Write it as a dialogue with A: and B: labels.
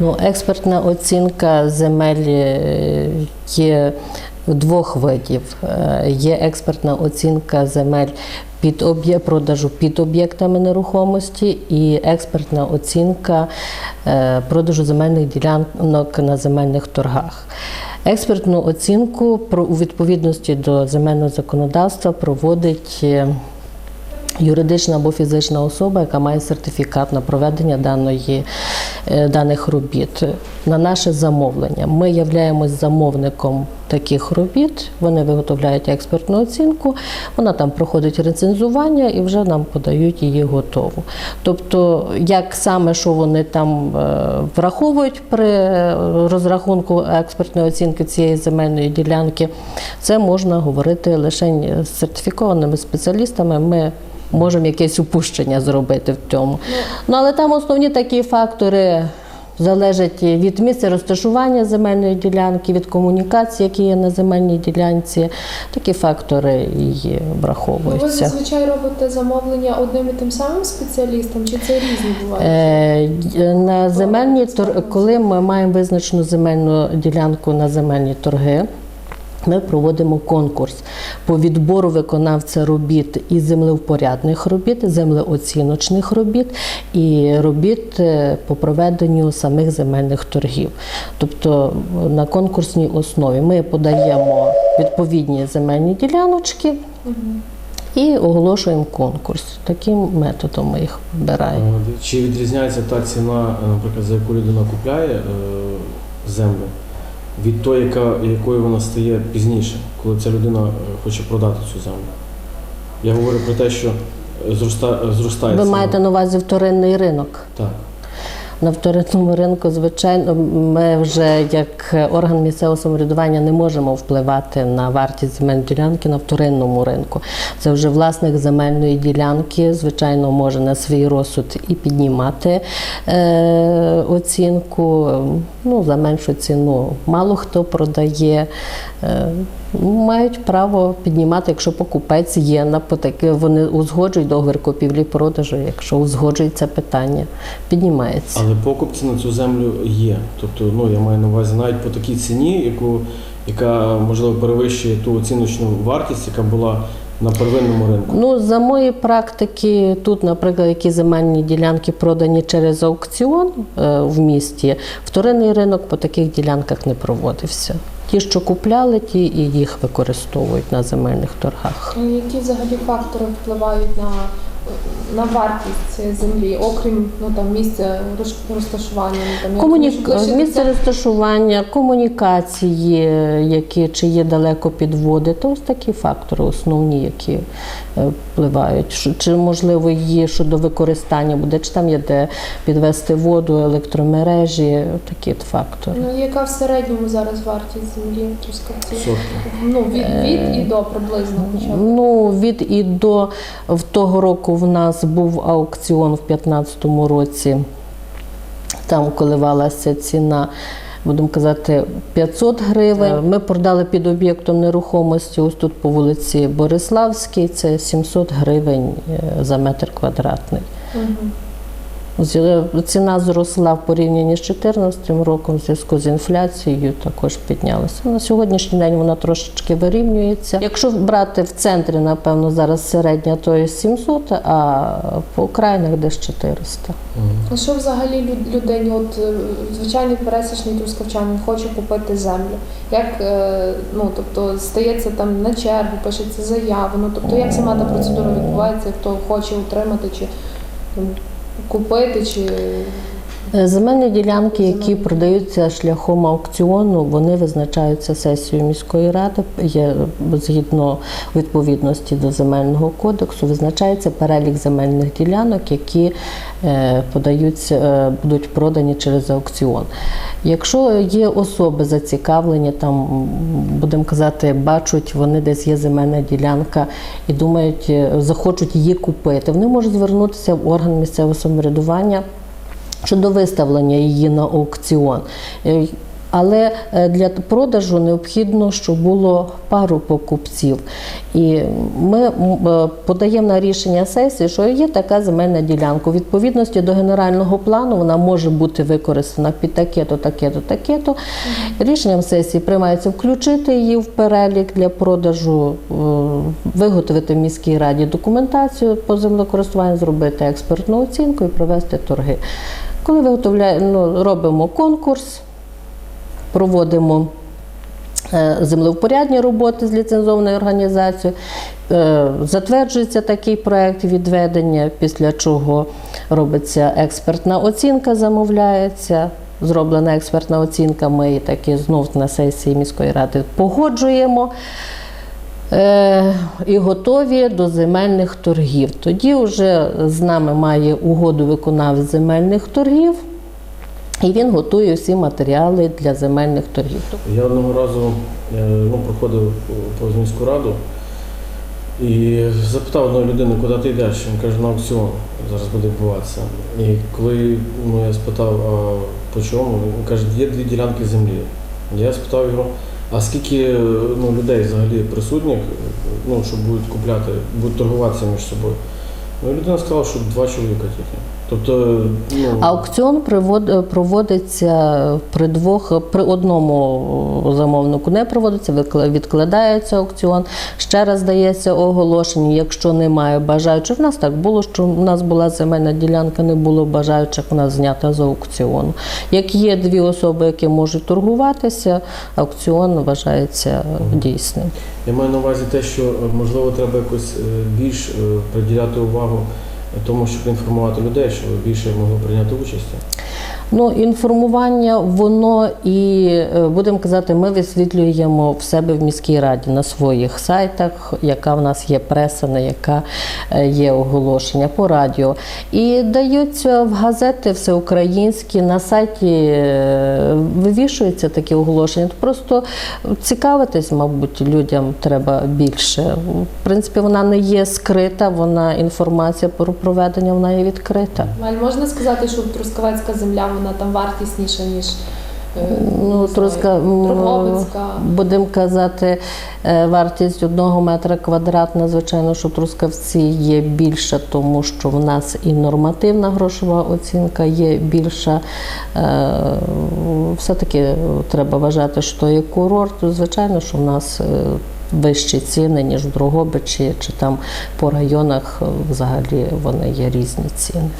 A: Ну, експертна оцінка земель е, є двох видів. Е, Є експертна оцінка земель під об'є- продажу під об'єктами нерухомості і експертна оцінка е, продажу земельних ділянок на земельних торгах. Експертну оцінку у відповідності до земельного законодавства проводить юридична або фізична особа, яка має сертифікат на проведення даної, е, даних робіт на наше замовлення. Ми являємось замовником таких робіт. Вони виготовляють експертну оцінку, вона там проходить рецензування і вже нам подають її готову. Тобто, як саме що вони там е, враховують при розрахунку експертної оцінки цієї земельної ділянки, це можна говорити лише з сертифікованими спеціалістами. Ми можемо якесь упущення зробити в цьому. Ну, але там основні такі фактори залежать від місця розташування земельної ділянки, від комунікації, які є на земельній ділянці. Такі фактори і
B: враховуються. ви зазвичай робите замовлення одним і тим самим спеціалістам, чи це різні бувають?
A: Е, На земельні коли ми маємо визначену земельну ділянку на земельні торги. Ми проводимо конкурс по відбору виконавця робіт і землевпорядних робіт, землеоціночних робіт і робіт е, по проведенню самих земельних торгів. Тобто на конкурсній основі ми подаємо відповідні земельні діляночки і оголошуємо конкурс. Таким методом ми їх вибираємо.
C: Е, Чи відрізняється та ціна, е, наприклад, за яку людина купляє е, землю, від тої, яка, якою вона стає пізніше, коли ця людина е, хоче продати цю землю? Я говорю про те, що е, зроста, зростає
A: Ви
C: ціна.
A: маєте на увазі вторинний ринок.
C: Так.
A: На вторинному ринку, звичайно, ми вже як орган місцевого самоврядування не можемо впливати на вартість земельної ділянки на вторинному ринку. Це вже власник земельної ділянки, звичайно, може на свій розсуд і піднімати е, оцінку ну, за меншу ціну. Мало хто продає. Е, Мають право піднімати, якщо покупець є на потаки, вони узгоджують договір купівлі-продажу. Якщо узгоджується питання, піднімається.
C: Але покупці на цю землю є. Тобто, ну я маю на увазі навіть по такій ціні, яку, яка можливо перевищує ту оціночну вартість, яка була на первинному ринку.
A: Ну, за мої практики, тут, наприклад, які земельні ділянки продані через аукціон е, в місті, вторинний ринок по таких ділянках не проводився. Ті, що купляли, ті і їх використовують на земельних торгах.
B: Ну, Які взагалі фактори впливають на, на вартість цієї землі, окрім ну, там, місця розташування? Ну, там,
A: Комуні...
B: лише
A: Місце розташування, комунікації, які чи є далеко підводи, то ось такі фактори основні, які е, впливають. Чи можливо є щодо використання буде, чи там є де підвести воду, електромережі, такі фактори.
B: Ну, яка в середньому зараз вартість землі. Ну, від, від і до приблизно хоча б.
A: Ну, від і до в того року в нас був аукціон в 2015 році. Там коливалася ціна, будемо казати, 500 гривень. Ми продали під об'єктом нерухомості, ось тут по вулиці Бориславській, це 700 гривень е, за метр квадратний.
B: Мгм.
A: З- Ціна зросла в порівнянні з 2014 роком в зв'язку з інфляцією, також піднялася. На сьогоднішній день вона трошечки вирівнюється. Якщо брати в центрі, напевно, зараз середня, то є 700, а по окраїнах десь 400.
B: А що взагалі люд- людині, от е, звичайний пересічний трускавчанин хоче купити землю? Як е, ну тобто стається там на чергу, пишеться заяву? Ну тобто як сама та процедура відбувається, хто хоче утримати чи ну, купити, чи
A: Земельні ділянки, які продаються шляхом аукціону, вони визначаються сесією міської ради. Є згідно відповідності до земельного кодексу, визначається перелік земельних ділянок, які е, подаються, е, будуть продані через аукціон. Якщо є особи зацікавлені, там будемо казати, бачать, вони десь є земельна ділянка і думають, е, захочуть її купити, вони можуть звернутися в орган місцевого самоврядування щодо виставлення її на аукціон. Е, Але е, для продажу необхідно, щоб було пару покупців. І ми е, подаємо на рішення сесії, що є така земельна ділянка. У відповідності до генерального плану вона може бути використана під таке-то, таке-то, таке-то. Рішенням сесії приймається включити її в перелік для продажу, виготовити в міській раді документацію по землекористуванню, зробити експертну оцінку і провести торги. Коли виготовляємо, ну, робимо конкурс, проводимо е, землевпорядні роботи з ліцензованою організацією, е, затверджується такий проект відведення, після чого робиться експертна оцінка, замовляється. Зроблена експертна оцінка, ми її таки знов на сесії міської ради погоджуємо. Е, і готові до земельних торгів. Тоді вже з нами має угоду виконавець земельних торгів, і він готує всі матеріали для земельних торгів.
C: Я одного разу е, ну, проходив повз міську раду і запитав одної людини, куди ти йдеш. Він каже, на аукціон зараз буде відбуватися. І коли ну, я спитав, а по чому, він каже, є дві ділянки землі. Я спитав його, а скільки ну, людей взагалі присутніх, ну, що будуть купляти, будуть торгуватися між собою. Ну, людина сказала, що два чоловіка тільки. Тобто, ну,
A: Аукціон привод- проводиться при двох, при одному замовнику не проводиться, відкладається аукціон. Ще раз дається оголошення, якщо немає бажаючих. У нас так було, що в нас була земельна ділянка, не було бажаючих, вона знята з аукціону. Як є дві особи, які можуть торгуватися, аукціон вважається дійсним.
C: Я маю на увазі те, що е, можливо треба якось е, більш е, приділяти увагу тому, щоб інформувати людей, щоб більше могли прийняти участь.
A: Ну, інформування, воно і е, будемо казати, ми висвітлюємо в себе в міській раді на своїх сайтах, яка в нас є преса, на яка е, є оголошення по радіо. І даються в газети всеукраїнські, на сайті е, вивішуються такі оголошення. Просто цікавитись, мабуть, людям треба більше. В принципі, вона не є скрита, вона інформація про проведення, вона є відкрита.
B: Валь, можна сказати, що Трускавецька земля вона там вартісніша, ніж е,
A: Ну, труска,
B: знаю,
A: будемо казати, е, вартість одного метра квадратна, звичайно, що Трускавці є більша, тому що в нас і нормативна грошова оцінка є більша. Е, Все-таки треба вважати, що є курорт. Звичайно, що в нас вищі ціни, ніж в Дрогобичі, чи там по районах взагалі вони є різні ціни.